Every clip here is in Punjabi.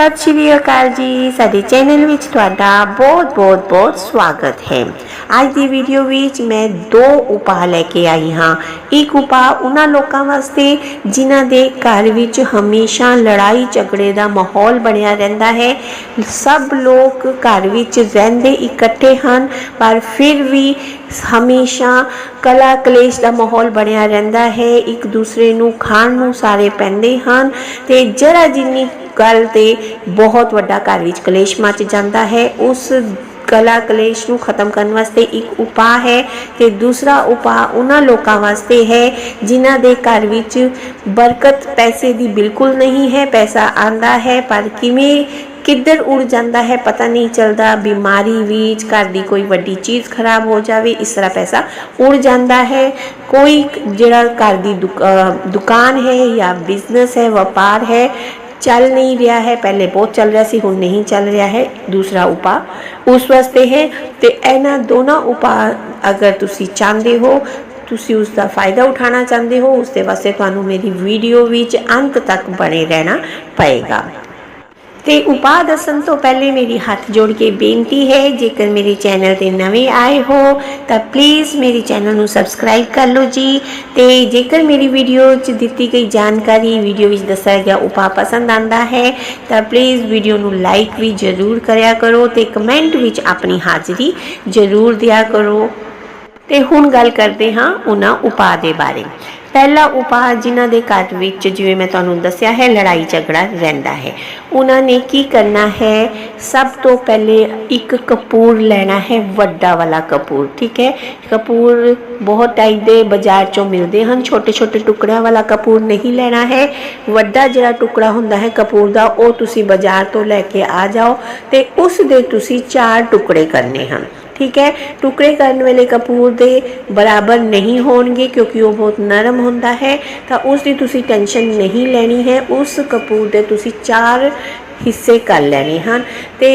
ਸਤਿ ਸ਼੍ਰੀ ਅਕਾਲ ਜੀ। ਸਾਡੇ ਚੈਨਲ ਵਿੱਚ ਤੁਹਾਡਾ ਬਹੁਤ ਬਹੁਤ ਬਹੁਤ ਸਵਾਗਤ ਹੈ। ਅੱਜ ਦੀ ਵੀਡੀਓ ਵਿੱਚ ਮੈਂ ਦੋ ਉਪਾਅ ਲੈ ਕੇ ਆਈ ਹਾਂ। ਇੱਕ ਉਪਾਅ ਉਹਨਾਂ ਲੋਕਾਂ ਵਾਸਤੇ ਜਿਨ੍ਹਾਂ ਦੇ ਘਰ ਵਿੱਚ ਹਮੇਸ਼ਾ ਲੜਾਈ ਝਗੜੇ ਦਾ ਮਾਹੌਲ ਬਣਿਆ ਰਹਿੰਦਾ ਹੈ। ਸਭ ਲੋਕ ਘਰ ਵਿੱਚ ਰਹਿੰਦੇ ਇਕੱਠੇ ਹਨ, ਪਰ ਫਿਰ ਵੀ ਹਮੇਸ਼ਾ ਕਲਾ ਕਲੇਸ਼ ਦਾ ਮਾਹੌਲ ਬਣਿਆ ਰਹਿੰਦਾ ਹੈ। ਇੱਕ ਦੂਸਰੇ ਨੂੰ ਖਾਣ ਨੂੰ ਸਾਰੇ ਪੈਂਦੇ ਹਨ ਤੇ ਜਰਾ ਜਿੰਨੀ ਗੱਲ ਤੇ ਬਹੁਤ ਵੱਡਾ ਘਰ ਵਿੱਚ ਕਲੇਸ਼ ਮਚ ਜਾਂਦਾ ਹੈ। ਉਸ ਕਲਾ ਕਲੇਸ਼ ਨੂੰ ਖਤਮ ਕਰਨ ਵਾਸਤੇ ਇੱਕ ਉਪਾਅ ਹੈ ਤੇ ਦੂਸਰਾ ਉਪਾਅ ਉਹਨਾਂ ਲੋਕਾਂ ਵਾਸਤੇ ਹੈ ਜਿਨ੍ਹਾਂ ਦੇ ਘਰ ਵਿੱਚ ਬਰਕਤ ਪੈਸੇ ਦੀ ਬਿਲਕੁਲ ਨਹੀਂ ਹੈ, ਪੈਸਾ ਆਂਦਾ ਹੈ, ਪਰ ਕਿਵੇਂ ਕਿੱਧਰ ਉੜ ਜਾਂਦਾ ਹੈ ਪਤਾ ਨਹੀਂ ਚੱਲਦਾ। ਬਿਮਾਰੀ ਵਿੱਚ ਘਰ ਦੀ ਕੋਈ ਵੱਡੀ ਚੀਜ਼ ਖਰਾਬ ਹੋ ਜਾਵੇ, ਇਸ ਤਰ੍ਹਾਂ ਪੈਸਾ ਉੜ ਜਾਂਦਾ ਹੈ। ਕੋਈ ਜਿਹੜਾ ਘਰ ਦੀ ਦੁਕ- ਦੁਕਾਨ ਹੈ ਜਾਂ ਬਿਜ਼ਨਸ ਹੈ, ਵਪਾਰ ਹੈ ਚੱਲ ਨਹੀਂ ਰਿਹਾ ਹੈ, ਪਹਿਲੇ ਬਹੁਤ ਚੱਲ ਰਿਹਾ ਸੀ, ਹੁਣ ਨਹੀਂ ਚੱਲ ਰਿਹਾ ਹੈ, ਦੂਸਰਾ ਉਪਾਅ। ਉਸ ਵਾਸਤੇ ਹੈ ਤੇ ਇਹਨਾਂ ਦੋਨਾਂ ਉਪਾਅ ਅਗਰ ਤੁਸੀਂ ਚਾਹੁੰਦੇ ਹੋ, ਤੁਸੀਂ ਉਸ ਦਾ ਫਾਇਦਾ ਉਠਾਉਣਾ ਚਾਹੁੰਦੇ ਹੋ, ਉਸ ਦੇ ਵਾਸਤੇ ਤੁਹਾਨੂੰ ਮੇਰੀ ਵੀਡੀਓ ਵਿੱਚ ਅੰਤ ਤੱਕ ਬਣੇ ਰਹਿਣਾ ਪਏਗਾ। ਤੇ ਉਪਾਅ ਦੱਸਣ ਤੋਂ ਪਹਿਲੇ ਮੇਰੀ ਹੱਥ ਜੋੜ ਕੇ ਬੇਨਤੀ ਹੈ, ਜੇਕਰ ਮੇਰੇ ਚੈਨਲ ਤੇ ਨਵੇਂ ਆਏ ਹੋ, ਤਾਂ ਪਲੀਜ਼ ਮੇਰੇ ਚੈਨਲ ਨੂੰ ਸਬਸਕ੍ਰਾਈਬ ਕਰ ਲਓ ਜੀ। ਤੇ ਜੇਕਰ ਮੇਰੀ ਵੀਡੀਓ 'ਚ ਦਿੱਤੀ ਗਈ ਜਾਣਕਾਰੀ ਵੀਡੀਓ ਵਿੱਚ ਦੱਸਿਆ ਗਿਆ ਉਪਾਅ ਪਸੰਦ ਆਂਦਾ ਹੈ, ਤਾਂ ਪਲੀਜ਼ ਵੀਡੀਓ ਨੂੰ ਲਾਈਕ ਵੀ ਜ਼ਰੂਰ ਕਰਿਆ ਕਰੋ ਤੇ ਕਮੈਂਟ ਵਿੱਚ ਆਪਣੀ ਹਾਜ਼ਰੀ ਜ਼ਰੂਰ ਦਿਆ ਕਰੋ। ਤੇ ਹੁਣ ਗੱਲ ਕਰਦੇ ਹਾਂ ਉਹਨਾਂ ਉਪਾਅ ਦੇ ਬਾਰੇ। ਪਹਿਲਾ ਉਪਾਅ ਜਿਨ੍ਹਾਂ ਦੇ ਘਰ ਵਿੱਚ, ਜਿਵੇਂ ਮੈਂ ਤੁਹਾਨੂੰ ਦੱਸਿਆ ਹੈ, ਲੜਾਈ ਝਗੜਾ ਰਹਿੰਦਾ ਹੈ। ਉਹਨਾਂ ਨੇ ਕੀ ਕਰਨਾ ਹੈ? ਸਭ ਤੋਂ ਪਹਿਲੇ ਇੱਕ ਕਪੂਰ ਲੈਣਾ ਹੈ, ਵੱਡਾ ਵਾਲਾ ਕਪੂਰ, ਠੀਕ ਹੈ? ਕਪੂਰ ਬਹੁਤ ਟਾਈਪ ਦੇ ਬਾਜ਼ਾਰ ਚੋਂ ਮਿਲਦੇ ਹਨ। ਛੋਟੇ ਛੋਟੇ ਟੁਕੜਿਆਂ ਵਾਲਾ ਕਪੂਰ ਨਹੀਂ ਲੈਣਾ ਹੈ। ਵੱਡਾ ਜਿਹੜਾ ਟੁਕੜਾ ਹੁੰਦਾ ਹੈ ਕਪੂਰ ਦਾ, ਉਹ ਤੁਸੀਂ ਬਾਜ਼ਾਰ ਤੋਂ ਲੈ ਕੇ ਆ ਜਾਓ ਤੇ ਉਸ ਦੇ ਤੁਸੀਂ ਚਾਰ ਟੁਕੜੇ ਕਰਨੇ ਹਨ। ਠੀਕ ਹੈ। ਟੁਕੜੇ ਕਰਨ ਵੇਲੇ ਕਪੂਰ ਦੇ ਬਰਾਬਰ ਨਹੀਂ ਹੋਣਗੇ ਕਿਉਂਕਿ ਉਹ ਬਹੁਤ ਨਰਮ ਹੁੰਦਾ ਹੈ। ਤਾਂ ਉਸ ਦੀ ਤੁਸੀਂ ਟੈਨਸ਼ਨ ਨਹੀਂ ਲੈਣੀ ਹੈ। ਉਸ ਕਪੂਰ ਦੇ ਤੁਸੀਂ ਚਾਰ ਹਿੱਸੇ ਕਰ ਲੈਣੇ ਹਨ। ਤੇ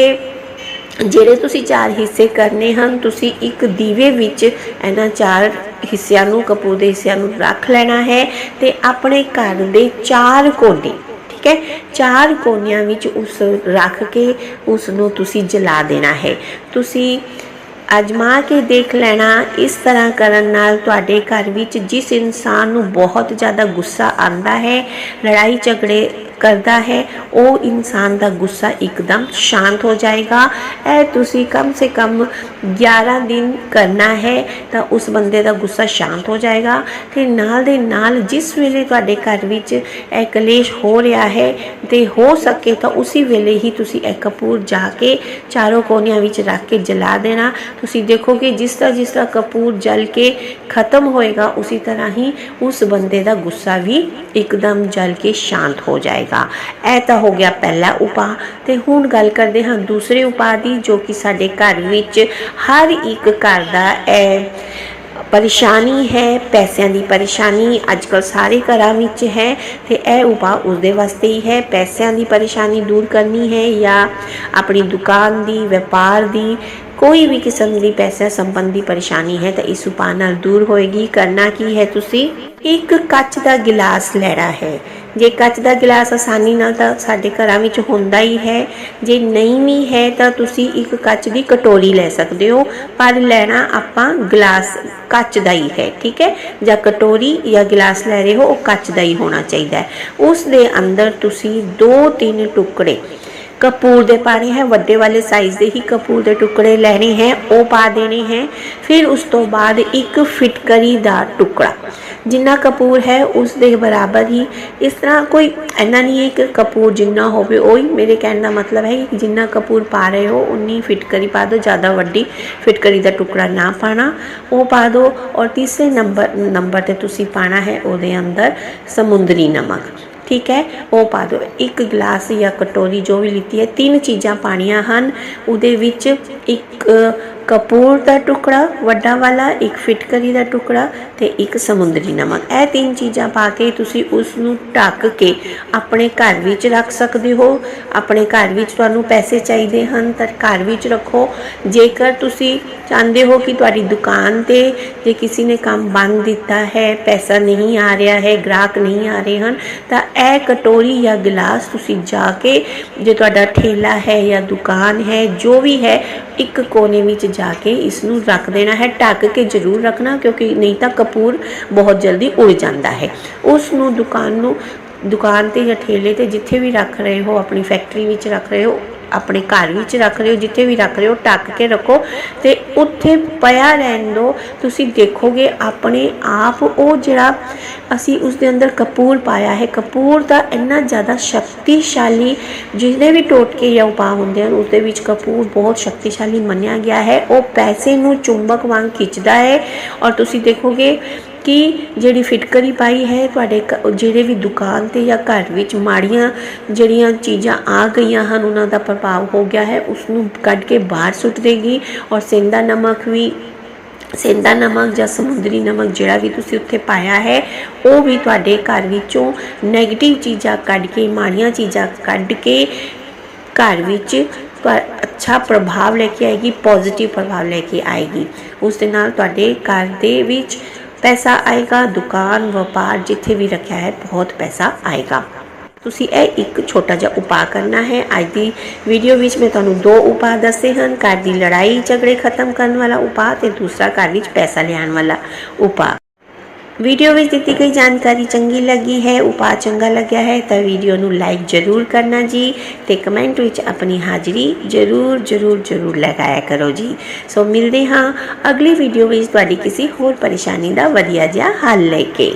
ਜਿਹੜੇ ਤੁਸੀਂ ਚਾਰ ਹਿੱਸੇ ਕਰਨੇ ਹਨ, ਤੁਸੀਂ ਇੱਕ ਦੀਵੇ ਵਿੱਚ ਇਹਨਾਂ ਚਾਰ ਹਿੱਸਿਆਂ ਨੂੰ, ਕਪੂਰ ਦੇ ਹਿੱਸਿਆਂ ਨੂੰ ਰੱਖ ਲੈਣਾ ਹੈ ਤੇ ਆਪਣੇ ਘਰ ਦੇ ਚਾਰ ਕੋਨੇ, ਠੀਕ ਹੈ। ਚਾਰ ਕੋਨਿਆਂ ਵਿੱਚ ਉਸ ਰੱਖ ਕੇ ਉਸ ਨੂੰ ਤੁਸੀਂ ਜਲਾ ਦੇਣਾ ਹੈ। ਤੁਸੀਂ ਅਜਮਾ ਕੇ ਦੇਖ ਲੈਣਾ, ਇਸ ਤਰ੍ਹਾਂ ਕਰਨ ਨਾਲ ਤੁਹਾਡੇ ਘਰ ਵਿੱਚ ਜਿਸ ਇਨਸਾਨ ਨੂੰ ਬਹੁਤ ਜ਼ਿਆਦਾ ਗੁੱਸਾ ਆਉਂਦਾ ਹੈ, ਲੜਾਈ ਝਗੜੇ ਕਰਦਾ ਹੈ, ਉਹ ਇਨਸਾਨ ਦਾ ਗੁੱਸਾ ਇੱਕਦਮ ਸ਼ਾਂਤ ਹੋ ਜਾਏਗਾ। ਇਹ ਤੁਸੀਂ ਕਮ ਸੇ ਕਮ 11 ਦਿਨ ਕਰਨਾ ਹੈ, ਤਾਂ ਉਸ ਬੰਦੇ ਦਾ ਗੁੱਸਾ ਸ਼ਾਂਤ ਹੋ ਜਾਏਗਾ। ਤੇ ਨਾਲ ਦੇ ਨਾਲ ਜਿਸ ਵੇਲੇ ਤੁਹਾਡੇ ਘਰ ਵਿੱਚ ਇਹ ਕਲੇਸ਼ ਹੋ ਰਿਹਾ ਹੈ ਤੇ ਹੋ ਸਕੇ ਤਾਂ ਉਸੇ ਵੇਲੇ ਹੀ ਤੁਸੀਂ ਇਹ ਕਪੂਰ ਜਾ ਕੇ ਚਾਰੋਂ ਕੋਨਿਆਂ ਵਿੱਚ ਰੱਖ ਕੇ ਜਲਾ ਦੇਣਾ। ਤੁਸੀਂ ਦੇਖੋਗੇ ਜਿਸ ਤਰ੍ਹਾਂ ਜਿਸ ਤਰ੍ਹਾਂ ਕਪੂਰ ਜਲ ਕੇ ਖਤਮ ਹੋਏਗਾ, ਉਸੇ ਤਰ੍ਹਾਂ ਹੀ ਉਸ ਬੰਦੇ ਦਾ ਗੁੱਸਾ ਵੀ ਇੱਕਦਮ ਜਲ ਕੇ ਸ਼ਾਂਤ ਹੋ ਜਾਏਗਾ। ਇਹ ਤਾਂ ਹੋ ਗਿਆ ਪਹਿਲਾ ਉਪਾਅ। ਤੇ ਹੁਣ ਗੱਲ ਕਰਦੇ ਹਾਂ ਦੂਸਰੇ ਉਪਾਅ ਦੀ, ਜੋ ਕਿ ਸਾਡੇ ਘਰ ਵਿੱਚ ਹਰ ਇੱਕ ਘਰ ਦਾ ਇਹ ਪਰੇਸ਼ਾਨੀ ਹੈ, ਪੈਸਿਆਂ ਦੀ ਪਰੇਸ਼ਾਨੀ। ਅੱਜਕੱਲ ਸਾਰੇ ਘਰਾਂ ਵਿੱਚ ਹੈ ਤੇ ਇਹ ਉਪਾਅ ਉਸਦੇ ਵਾਸਤੇ ਹੀ ਹੈ। ਪੈਸਿਆਂ ਦੀ ਪਰੇਸ਼ਾਨੀ ਦੂਰ ਕਰਨੀ ਹੈ ਜਾਂ ਆਪਣੀ ਦੁਕਾਨ ਦੀ, ਵਪਾਰ ਦੀ, ਕੋਈ ਵੀ ਕਿਸਮ ਦੀ ਪੈਸਾ ਸੰਬੰਧੀ ਪਰੇਸ਼ਾਨੀ ਹੈ, ਤਾਂ ਇਸ ਉਪਾਅ ਨਾਲ ਦੂਰ ਹੋਏਗੀ। ਕਰਨਾ ਕੀ ਹੈ ਤੁਸੀਂ? ਇੱਕ ਕੱਚ ਦਾ ਗਿਲਾਸ ਲੈਣਾ ਹੈ। ਜੇ ਕੱਚ ਦਾ ਗਿਲਾਸ ਆਸਾਨੀ ਨਾਲ ਤਾਂ ਸਾਡੇ ਘਰਾਂ ਵਿੱਚ ਹੁੰਦਾ ਹੀ ਹੈ। ਜੇ ਨਹੀਂ ਵੀ ਹੈ ਤਾਂ ਤੁਸੀਂ ਇੱਕ ਕੱਚ ਦੀ ਕਟੋਰੀ ਲੈ ਸਕਦੇ ਹੋ, ਪਰ ਲੈਣਾ ਆਪਾਂ ਗਲਾਸ, ਕੱਚ ਦਾ ਹੀ ਹੈ, ਠੀਕ ਹੈ? ਜਾਂ ਕਟੋਰੀ ਜਾਂ ਗਿਲਾਸ ਲੈ ਰਹੇ ਹੋ, ਉਹ ਕੱਚ ਦਾ ਹੀ ਹੋਣਾ ਚਾਹੀਦਾ ਹੈ। ਉਸ ਦੇ ਅੰਦਰ ਤੁਸੀਂ ਦੋ ਤਿੰਨ ਟੁਕੜੇ ਕਪੂਰ ਦੇ ਪਾਣੇ ਹੈ, ਵੱਡੇ ਵਾਲੇ ਸਾਈਜ਼ ਦੇ ਹੀ ਕਪੂਰ ਦੇ ਟੁਕੜੇ ਲੈਣੇ ਹੈ, ਉਹ ਪਾ ਦੇਣੇ ਹੈ। ਫਿਰ ਉਸ ਤੋਂ ਬਾਅਦ ਇੱਕ ਫਿਟਕਰੀ ਦਾ ਟੁਕੜਾ, ਜਿੰਨਾ ਕਪੂਰ ਹੈ ਉਸ ਦੇ ਬਰਾਬਰ ਹੀ। ਇਸ ਤਰ੍ਹਾਂ ਕੋਈ ਇੰਨਾ ਨਹੀਂ ਹੈ ਕਿ ਕਪੂਰ ਜਿੰਨਾ ਹੋਵੇ, ਉਹ ਹੀ ਮੇਰੇ ਕਹਿਣ ਦਾ ਮਤਲਬ ਹੈ ਕਿ ਜਿੰਨਾ ਕਪੂਰ ਪਾ ਰਹੇ ਹੋ, ਉਨੀ ਫਿਟਕਰੀ ਪਾ ਦਿਓ, ਜ਼ਿਆਦਾ ਵੱਡੀ ਫਿਟਕਰੀ ਦਾ ਟੁਕੜਾ ਨਾ ਪਾਣਾ। ਉਹ ਪਾ ਦਿਓ ਔਰ ਤੀਸਰੇ ਨੰਬਰ ਨੰਬਰ ਤੇ ਤੁਸੀਂ ਪਾਣਾ ਹੈ ਉਹਦੇ ਅੰਦਰ ਸਮੁੰਦਰੀ ਨਮਕ। ਠੀਕ ਹੈ, ਉਹ ਪਾ ਦਿਓ। ਇੱਕ ਗਲਾਸ ਜਾਂ ਕਟੋਰੀ ਜੋ ਵੀ ਲਿੱਤੀ ਹੈ, ਤਿੰਨ ਚੀਜ਼ਾਂ ਪਾਣੀਆਂ ਹਨ। ਉਹਦੇ ਵਿੱਚ ਇੱਕ ਕਪੂਰ ਦਾ ਟੁਕੜਾ, ਵੱਡਾ ਵਾਲਾ, ਇੱਕ ਫਿਟਕਰੀ ਦਾ ਟੁਕੜਾ ਤੇ ਇੱਕ ਸਮੁੰਦਰੀ ਨਮਕ। ਇਹ ਤਿੰਨ ਚੀਜ਼ਾਂ ਪਾ ਕੇ ਤੁਸੀਂ ਉਸ ਨੂੰ ਢੱਕ ਕੇ ਆਪਣੇ ਘਰ ਵਿੱਚ ਰੱਖ ਸਕਦੇ ਹੋ। ਆਪਣੇ ਘਰ ਵਿੱਚ ਤੁਹਾਨੂੰ ਪੈਸੇ ਚਾਹੀਦੇ ਹਨ, ਤਾਂ ਘਰ ਵਿੱਚ ਰੱਖੋ। ਜੇਕਰ ਤੁਸੀਂ ਚਾਹੁੰਦੇ ਹੋ ਕਿ ਤੁਹਾਡੀ ਦੁਕਾਨ ਤੇ ਜੇ ਕਿਸੇ ਨੇ ਕੰਮ ਬੰਦ ਦਿੱਤਾ ਹੈ, ਪੈਸਾ ਨਹੀਂ ਆ ਰਿਹਾ ਹੈ, ਗ੍ਰਾਹਕ ਨਹੀਂ ਆ ਰਹੇ ਹਨ, ਤਾਂ ਇਹ ਕਟੋਰੀ ਜਾਂ ਗਲਾਸ ਤੁਸੀਂ ਜਾ ਕੇ ਜੇ ਤੁਹਾਡਾ ਠੇਲਾ ਹੈ ਜਾਂ ਦੁਕਾਨ ਹੈ, ਜੋ ਵੀ ਹੈ, ਇੱਕ ਕੋਨੇ ਵਿੱਚ ਜਾ ਕੇ ਇਸ ਨੂੰ ਰੱਖ ਦੇਣਾ ਹੈ। ਢੱਕ ਕੇ ਜ਼ਰੂਰ ਰੱਖਣਾ ਕਿਉਂਕਿ ਨਹੀਂ ਤਾਂ ਕਪੂਰ ਬਹੁਤ ਜਲਦੀ ਉੜ ਜਾਂਦਾ ਹੈ। ਉਸ ਨੂੰ ਦੁਕਾਨ ਨੂੰ, ਦੁਕਾਨ ਤੇ ਜਾਂ ਠੇਲੇ ਤੇ ਜਿੱਥੇ ਵੀ ਰੱਖ ਰਹੇ ਹੋ, ਆਪਣੀ ਫੈਕਟਰੀ ਵਿੱਚ ਰੱਖ ਰਹੇ ਹੋ ਆਪਣੇ ਘਰ ਵਿੱਚ ਰੱਖ ਰਹੇ ਹੋ ਜਿੱਥੇ ਵੀ ਰੱਖ ਰਹੇ ਹੋ ਟੱਕ ਕੇ ਰੱਖੋ ਤੇ ਉੱਥੇ ਪਿਆ ਰਹਿਣ ਦਿਓ ਤੁਸੀਂ ਦੇਖੋਗੇ ਆਪਣੇ ਆਪ ਉਹ ਜਿਹੜਾ ਅਸੀਂ ਉਸ ਦੇ ਅੰਦਰ ਕਪੂਰ ਪਾਇਆ ਹੈ। ਕਪੂਰ ਦਾ ਇੰਨਾ ਜ਼ਿਆਦਾ ਸ਼ਕਤੀਸ਼ਾਲੀ ਜਿਹਦੇ ਵੀ ਟੋਟਕੇ ਜਾਂ ਉਪਾਅ ਹੁੰਦੇ ਹਨ ਉਸ ਦੇ ਵਿੱਚ ਕਪੂਰ ਬਹੁਤ ਸ਼ਕਤੀਸ਼ਾਲੀ ਮੰਨਿਆ ਗਿਆ ਹੈ। ਉਹ ਪੈਸੇ ਨੂੰ ਚੁੰਬਕ ਵਾਂਗ ਖਿੱਚਦਾ ਹੈ ਔਰ ਤੁਸੀਂ ਦੇਖੋਗੇ ਕਿ ਜਿਹੜੀ ਫਿਟਕਰੀ ਪਾਈ ਹੈ, ਤੁਹਾਡੇ ਘ- ਜਿਹੜੇ ਵੀ ਦੁਕਾਨ ਤੇ ਜਾਂ ਘਰ ਵਿੱਚ ਮਾੜੀਆਂ ਜਿਹੜੀਆਂ ਚੀਜ਼ਾਂ ਆ ਗਈਆਂ ਹਨ, ਉਹਨਾਂ ਦਾ ਪ੍ਰਭਾਵ ਹੋ ਗਿਆ ਹੈ, ਉਸ ਨੂੰ ਕੱਢ ਕੇ ਬਾਹਰ ਸੁੱਟ ਦੇਗੀ ਔਰ ਸੇਂਦਾ ਨਮਕ ਵੀ ਸੇਂਦਾ ਨਮਕ ਜਾਂ ਸਮੁੰਦਰੀ ਨਮਕ ਜਿਹੜਾ ਵੀ ਤੁਸੀਂ ਉੱਥੇ ਪਾਇਆ ਹੈ, ਉਹ ਵੀ ਤੁਹਾਡੇ ਘਰ ਵਿੱਚੋਂ 네ਗੇਟਿਵ ਚੀਜ਼ਾਂ ਕੱਢ ਕੇ, ਮਾੜੀਆਂ ਚੀਜ਼ਾਂ ਕੱਢ ਕੇ ਘਰ ਵਿੱਚ ਅੱਛਾ ਪ੍ਰਭਾਵ ਲੈ ਕੇ ਆਏਗੀ ਪੋਜ਼ਿਟਿਵ ਪ੍ਰਭਾਵ ਲੈ ਕੇ ਆਏਗੀ। ਉਸ ਦੇ ਨਾਲ ਤੁਹਾਡੇ ਘਰ ਦੇ ਵਿੱਚ ਪੈਸਾ ਆਏਗਾ, ਦੁਕਾਨ, ਵਪਾਰ ਜਿੱਥੇ ਵੀ ਰੱਖਿਆ ਹੈ, ਬਹੁਤ ਪੈਸਾ ਆਏਗਾ। ਤੁਸੀਂ ਇਹ ਇੱਕ ਛੋਟਾ ਜਿਹਾ ਉਪਾਅ ਕਰਨਾ ਹੈ। ਅੱਜ ਦੀ ਵੀਡੀਓ ਵਿੱਚ ਮੈਂ ਤੁਹਾਨੂੰ ਦੋ ਉਪਾਅ ਦੱਸੇ ਹਨ। ਘਰ ਦੀ ਲੜਾਈ ਝਗੜੇ ਖਤਮ ਕਰਨ ਵਾਲਾ ਉਪਾਅ ਤੇ ਦੂਸਰਾ ਘਰ ਵਿੱਚ ਪੈਸਾ ਲਿਆਉਣ ਵਾਲਾ ਉਪਾਅ। ਵੀਡੀਓ ਵਿੱਚ ਦਿੱਤੀ ਗਈ ਜਾਣਕਾਰੀ ਚੰਗੀ ਲੱਗੀ ਹੈ, ਉਪਾਅ ਚੰਗਾ ਲੱਗਿਆ ਹੈ, ਤਾਂ ਵੀਡੀਓ ਨੂੰ ਲਾਈਕ ਜ਼ਰੂਰ ਕਰਨਾ ਜੀ ਤੇ ਕਮੈਂਟ ਵਿੱਚ ਆਪਣੀ ਹਾਜ਼ਰੀ ਜ਼ਰੂਰ ਜ਼ਰੂਰ ਜ਼ਰੂਰ ਲਗਾਇਆ ਕਰੋ ਜੀ। ਸੋ ਮਿਲਦੇ ਹਾਂ ਅਗਲੀ ਵੀਡੀਓ ਵਿੱਚ ਤੁਹਾਡੀ ਕਿਸੇ ਹੋਰ ਪਰੇਸ਼ਾਨੀ ਦਾ ਵਧੀਆ ਜਿਹਾ ਹੱਲ ਲੈ ਕੇ।